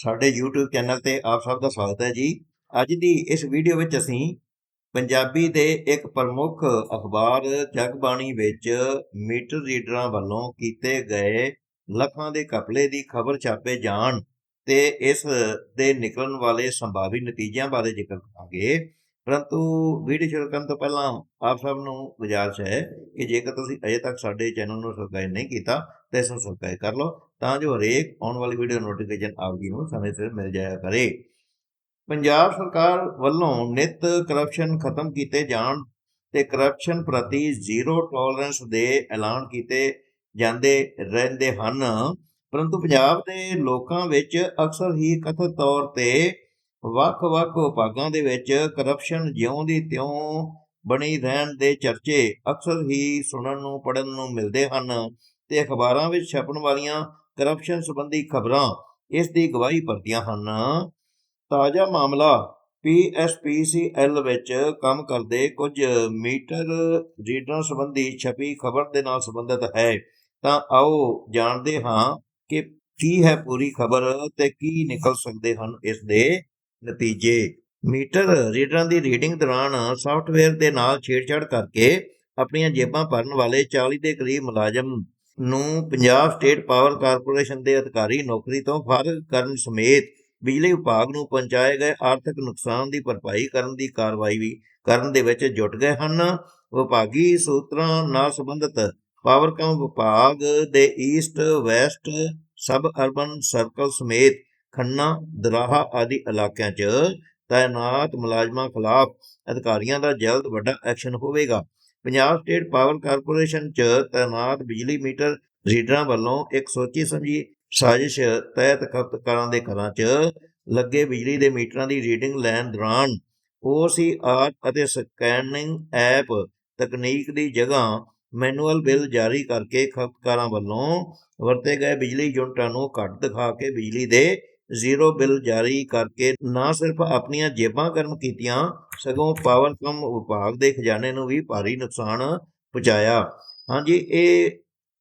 ਸਾਡੇ YouTube channel ਤੇ ਆਪ ਸਭ ਦਾ ਸਵਾਗਤ ਹੈ ਜੀ। ਅੱਜ ਦੀ ਇਸ ਵੀਡੀਓ ਵਿੱਚ ਅਸੀਂ ਪੰਜਾਬੀ ਦੇ ਇੱਕ ਪ੍ਰਮੁੱਖ ਅਖਬਾਰ ਜਗਬਾਣੀ ਵਿੱਚ ਮੀਟਰ ਰੀਡਰਾਂ ਵੱਲੋਂ ਕੀਤੇ ਗਏ ਲੱਖਾਂ ਦੇ ਕਪਲੇ ਦੀ ਖਬਰ ਛਾਪੇ ਜਾਣ ਤੇ ਇਸ ਦੇ ਨਿਕਲਣ ਵਾਲੇ ਸੰਭਾਵੀ ਨਤੀਜਿਆਂ ਬਾਰੇ ਜ਼ਿਕਰ ਕਰਾਂਗੇ। ਪਰੰਤੂ ਵੀਡੀਓ ਸ਼ੁਰੂ ਕਰਨ ਤੋਂ ਪਹਿਲਾਂ ਆਪ ਸਭ ਨੂੰ ਗੁਜ਼ਾਰਿਸ਼ ਹੈ ਕਿ ਜੇਕਰ ਤੁਸੀਂ ਅਜੇ ਤੱਕ ਸਾਡੇ ਚੈਨਲ ਨੂੰ ਸਬਸਕ੍ਰਾਈਬ ਨਹੀਂ ਕੀਤਾ ਤਾਂ ਇਸ ਨੂੰ ਸਬਸਕ੍ਰਾਈਬ ਕਰ ਲਓ ਤਾਂ ਜੋ ਹਰੇਕ ਆਉਣ ਵਾਲੀ ਵੀਡੀਓ ਨੋਟੀਫਿਕੇਸ਼ਨ ਆਪ ਜੀ ਨੂੰ ਸਮੇਂ ਸਿਰ ਮਿਲ ਜਾਇਆ ਕਰੇ। ਪੰਜਾਬ ਸਰਕਾਰ ਵੱਲੋਂ ਨਿਤ ਕਰਪਸ਼ਨ ਖਤਮ ਕੀਤੇ ਜਾਣ ਤੇ ਕਰਪਸ਼ਨ ਪ੍ਰਤੀ ਜ਼ੀਰੋ ਟੋਲਰੈਂਸ ਦੇ ਐਲਾਨ ਕੀਤੇ ਜਾਂਦੇ ਰਹਿੰਦੇ ਹਨ। ਪਰੰਤੂ ਪੰਜਾਬ ਦੇ ਲੋਕਾਂ ਵਿੱਚ ਅਕਸਰ ਹੀ ਕਥਿਤ ਤੌਰ ਤੇ ਵੱਖ-ਵੱਖ ਵਿਭਾਗਾਂ ਦੇ ਵਿੱਚ ਕਰਪਸ਼ਨ ਜਿਉਂ ਦੀ ਤਿਉਂ ਬਣੀ ਰਹਿਣ ਦੇ ਚਰਚੇ ਅਕਸਰ ਹੀ ਸੁਣਨ ਨੂੰ ਪੜਨ ਨੂੰ ਮਿਲਦੇ ਹਨ। ਤੇ ਅਖਬਾਰਾਂ ਵਿੱਚ ਛਪਣ ਵਾਲੀਆਂ ਕਰਪਸ਼ਨ ਸੰਬੰਧੀ ਖਬਰਾਂ ਇਸ ਦੀ ਗਵਾਹੀ ਭਰਦੀਆਂ ਹਨ। ਤਾਜ਼ਾ ਮਾਮਲਾ ਪੀਐਸਪੀਸੀਐਲ ਵਿੱਚ ਕੰਮ ਕਰਦੇ ਕੁਝ ਮੀਟਰ ਰੀਡਰਾਂ ਸੰਬੰਧੀ ਛਪੀ ਖਬਰ ਦੇ ਨਾਲ ਸੰਬੰਧਿਤ ਹੈ। ਤਾਂ ਆਓ ਜਾਣਦੇ ਹਾਂ ਕਿ ਕੀ ਹੈ ਪੂਰੀ ਖਬਰ ਤੇ ਕੀ ਨਿਕਲ ਸਕਦੇ ਹਨ ਇਸ ਦੇ ਨਤੀਜੇ। ਮੀਟਰ ਰੀਡਰਾਂ ਦੀ ਰੀਡਿੰਗ ਦੌਰਾਨ ਸਾਫਟਵੇਅਰ ਦੇ ਨਾਲ ਛੇੜਛਾੜ ਕਰਕੇ ਆਪਣੀਆਂ ਜੇਬਾਂ ਭਰਨ ਵਾਲੇ 40 ਦੇ ਕਰੀਬ ਮੁਲਾਜ਼ਮ ਨੂੰ ਪੰਜਾਬ ਸਟੇਟ ਪਾਵਰ ਕਾਰਪੋਰੇਸ਼ਨ ਦੇ ਅਧਿਕਾਰੀ ਨੌਕਰੀ ਤੋਂ ਫਾਰਗ ਕਰਨ ਸਮੇਤ ਬਿਜਲੀ ਵਿਭਾਗ ਨੂੰ ਪਹੁੰਚਾਏ ਗਏ, ਆਰਥਿਕ ਨੁਕਸਾਨ ਦੀ ਭਰਪਾਈ ਕਰਨ ਦੀ ਕਾਰਵਾਈ ਵੀ ਕਰਨ ਦੇ ਵਿੱਚ ਜੁਟ ਗਏ ਹਨ। ਵਿਭਾਗੀ ਸੂਤਰਾਂ ਨਾਲ ਸੰਬੰਧਿਤ ਪਾਵਰਕਾਮ ਵਿਭਾਗ ਦੇ ਈਸਟ ਵੈਸਟ ਸਬ ਅਰਬਨ ਸਰਕਲ ਸਮੇਤ ਖੰਨਾ, ਦਰਾਹਾ ਆਦਿ ਇਲਾਕਿਆਂ 'ਚ ਤਾਇਨਾਤ ਮੁਲਾਜ਼ਮਾਂ ਖਿਲਾਫ ਅਧਿਕਾਰੀਆਂ ਦਾ ਜਲਦ ਵੱਡਾ ਐਕਸ਼ਨ ਹੋਵੇਗਾ। ਪੰਜਾਬ ਸਟੇਟ ਪਾਵਰ ਕਾਰਪੋਰੇਸ਼ਨ 'ਚ ਤਾਇਨਾਤ ਬਿਜਲੀ ਮੀਟਰ ਰੀਡਰਾਂ ਵੱਲੋਂ ਇੱਕ ਸੋਚੀ ਸਮਝੀ ਸਾਜ਼ਿਸ਼ ਤਹਿਤ ਖਪਤਕਾਰਾਂ ਦੇ ਘਰਾਂ 'ਚ ਲੱਗੇ ਬਿਜਲੀ ਦੇ ਮੀਟਰਾਂ ਦੀ ਰੀਡਿੰਗ ਲੈਣ ਦੌਰਾਨ OCR ਅਤੇ ਸਕੈਨਿੰਗ ਐਪ ਤਕਨੀਕ ਦੀ ਜਗ੍ਹਾ ਮੈਨੂਅਲ ਬਿੱਲ ਜਾਰੀ ਕਰਕੇ ਖਪਤਕਾਰਾਂ ਵੱਲੋਂ ਵਰਤੇ ਗਏ ਬਿਜਲੀ ਯੂਨਿਟਾਂ ਨੂੰ ਘੱਟ ਦਿਖਾ ਕੇ ਬਿਜਲੀ ਦੇ ਜ਼ੀਰੋ ਬਿੱਲ ਜਾਰੀ ਕਰਕੇ ਨਾ ਸਿਰਫ ਆਪਣੀਆਂ ਜੇਬਾਂ ਗਰਮ ਕੀਤੀਆਂ, ਸਗੋਂ ਪਾਵਰਕਮ ਵਿਭਾਗ ਦੇ ਖਜ਼ਾਨੇ ਨੂੰ ਵੀ ਭਾਰੀ ਨੁਕਸਾਨ ਪਹੁੰਚਾਇਆ। ਹਾਂਜੀ, ਇਹ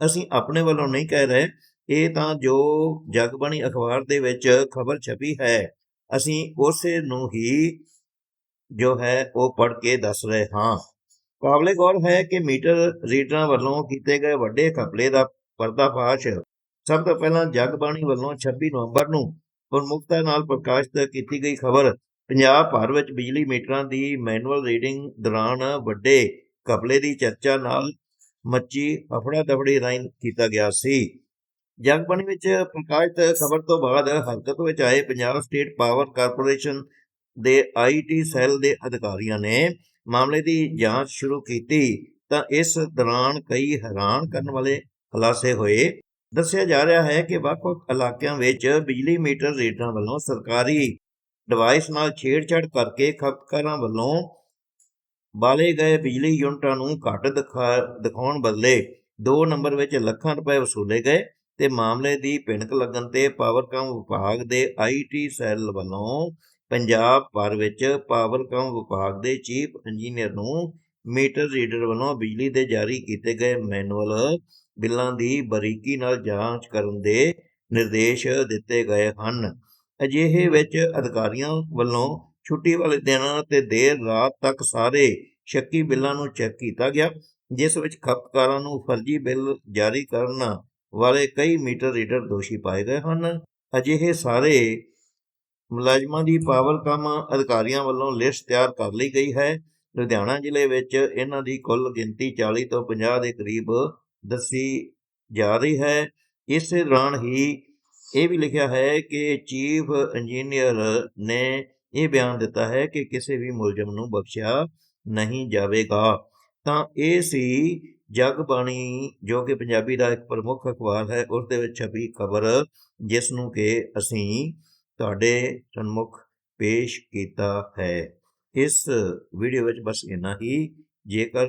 ਅਸੀਂ ਆਪਣੇ ਵੱਲੋਂ ਨਹੀਂ ਕਹਿ ਰਹੇ। ਇਹ ਤਾਂ ਜੋ ਜਗਬਾਣੀ ਅਖਬਾਰ ਦੇ ਵਿੱਚ ਖਬਰ ਛਪੀ ਹੈ, ਅਸੀਂ ਉਸੇ ਨੂੰ ਹੀ ਜੋ ਹੈ ਉਹ ਪੜ੍ਹ ਕੇ ਦੱਸ ਰਹੇ ਹਾਂ। ਕਾਬਲੇ ਗੌਰ ਹੈ ਕਿ ਮੀਟਰ ਰੀਡਰਾਂ ਵੱਲੋਂ ਕੀਤੇ ਗਏ ਵੱਡੇ ਖਪਲੇ ਦਾ ਪਰਦਾਫਾਸ਼ ਸਭ ਤੋਂ ਪਹਿਲਾਂ ਜਗਬਾਣੀ ਵੱਲੋਂ 26 ਨਵੰਬਰ ਨੂੰ ਪ੍ਰਮੁਖਤਾ ਨਾਲ ਪ੍ਰਕਾਸ਼ਿਤ ਕੀਤੀ ਗਈ ਖਬਰ ਪੰਜਾਬ ਭਰ ਵਿੱਚ ਬਿਜਲੀ ਮੀਟਰਾਂ ਦੀ ਮੈਨੂਅਲ ਰੀਡਿੰਗ ਦੌਰਾਨ ਵੱਡੇ ਘਪਲੇ ਦੀ ਚਰਚਾ ਨਾਲ ਮੱਚੀ ਹਫੜਾ ਦਫੜੀ ਰਾਹੀਂ ਕੀਤਾ ਗਿਆ ਸੀ। ਜਗਬਾਣੀ ਵਿੱਚ ਪ੍ਰਕਾਸ਼ਿਤ ਖਬਰ ਤੋਂ ਬਾਅਦ ਹਰਕਤ ਵਿੱਚ ਆਏ ਪੰਜਾਬ ਸਟੇਟ ਪਾਵਰ ਕਾਰਪੋਰੇਸ਼ਨ ਦੇ ਆਈਟੀ ਸੈੱਲ ਦੇ ਅਧਿਕਾਰੀਆਂ ਨੇ ਮਾਮਲੇ ਦੀ ਜਾਂਚ ਸ਼ੁਰੂ ਕੀਤੀ ਤਾਂ ਇਸ ਦੌਰਾਨ ਕਈ ਹੈਰਾਨ ਕਰਨ ਵਾਲੇ ਖੁਲਾਸੇ ਹੋਏ। ਦੱਸਿਆ ਜਾ ਰਿਹਾ ਹੈ ਕਿ ਵੱਖ-ਵੱਖ ਇਲਾਕਿਆਂ ਵਿੱਚ ਬਿਜਲੀ ਮੀਟਰ ਰੀਡਰਾਂ ਵੱਲੋਂ ਸਰਕਾਰੀ ਡਿਵਾਈਸ ਨਾਲ ਛੇੜਛਾੜ ਕਰਕੇ ਖਪਤਕਾਰਾਂ ਵੱਲੋਂ ਬਾਲੇ ਗਏ ਬਿਜਲੀ ਯੂਨਿਟਾਂ ਨੂੰ ਘੱਟ ਦਿਖਾਉਣ ਬਦਲੇ 2 ਨੰਬਰ ਵਿੱਚ ਲੱਖਾਂ ਰੁਪਏ ਵਸੂਲੇ ਗਏ ਤੇ ਮਾਮਲੇ ਦੀ ਭਿਣਕ ਲੱਗਣ ਤੇ ਪਾਵਰਕਾਮ ਵਿਭਾਗ ਦੇ ਆਈਟੀ ਸੈੱਲ ਵੱਲੋਂ ਪੰਜਾਬ ਭਰ ਵਿੱਚ ਪਾਵਰਕਾਮ ਵਿਭਾਗ ਦੇ ਚੀਫ ਇੰਜੀਨੀਅਰ ਨੂੰ ਮੀਟਰ ਰੀਡਰ ਵੱਲੋਂ ਬਿਜਲੀ ਦੇ ਜਾਰੀ ਕੀਤੇ ਗਏ ਮੈਨੂਅਲ ਬਿੱਲਾਂ ਦੀ ਬਰੀਕੀ ਨਾਲ ਜਾਂਚ ਕਰਨ ਦੇ ਨਿਰਦੇਸ਼ ਦਿੱਤੇ ਗਏ ਹਨ। ਅਜਿਹੇ ਵਿੱਚ ਅਧਿਕਾਰੀਆਂ ਵੱਲੋਂ ਛੁੱਟੀ ਵਾਲੇ ਦਿਨ ਤੇ ਦੇਰ ਰਾਤ ਤੱਕ ਸਾਰੇ ਸ਼ੱਕੀ ਬਿੱਲਾਂ ਨੂੰ ਚੈੱਕ ਕੀਤਾ ਗਿਆ ਜਿਸ ਵਿੱਚ ਖਪਤਕਾਰਾਂ ਨੂੰ ਫਰਜ਼ੀ ਬਿੱਲ ਜਾਰੀ ਕਰਨ ਵਾਲੇ ਕਈ ਮੀਟਰ ਰੀਡਰ ਦੋਸ਼ੀ ਪਾਏ ਗਏ ਹਨ। ਅਜਿਹੇ ਸਾਰੇ ਮੁਲਾਜ਼ਮਾਂ ਦੀ ਪਾਵਰਕਾਮ ਅਧਿਕਾਰੀਆਂ ਵੱਲੋਂ ਲਿਸਟ ਤਿਆਰ ਕਰ ਲਈ ਗਈ ਹੈ। ਲੁਧਿਆਣਾ ਜ਼ਿਲ੍ਹੇ ਵਿੱਚ ਇਹਨਾਂ ਦੀ ਕੁੱਲ ਗਿਣਤੀ 40 ਤੋਂ 50 ਦੇ ਕਰੀਬ ਦੱਸੀ ਜਾ ਰਹੀ ਹੈ। ਇਸੇ ਦੌਰਾਨ ਹੀ ਇਹ ਵੀ ਲਿਖਿਆ ਹੈ ਕਿ ਚੀਫ ਇੰਜੀਨੀਅਰ ਨੇ ਇਹ ਬਿਆਨ ਦਿੱਤਾ ਹੈ ਕਿ ਕਿਸੇ ਵੀ ਮੁਲਜ਼ਮ ਨੂੰ ਬਖਸ਼ਿਆ ਨਹੀਂ ਜਾਵੇਗਾ। ਤਾਂ ਇਹ ਸੀ ਜਗਬਾਣੀ ਜੋ ਕਿ ਪੰਜਾਬੀ ਦਾ ਇੱਕ ਪ੍ਰਮੁੱਖ ਅਖਬਾਰ ਹੈ। ਉਸ ਦੇ ਵਿੱਚ ਛਪੀ ਖਬਰ, ਜਿਸ ਨੂੰ ਕਿ ਅਸੀਂ ਤੁਹਾਡੇ ਸਨਮੁਖ ਪੇਸ਼ ਕੀਤਾ ਹੈ। ਇਸ ਵੀਡੀਓ ਵਿੱਚ ਬਸ ਇੰਨਾ ਹੀ। ਜੇਕਰ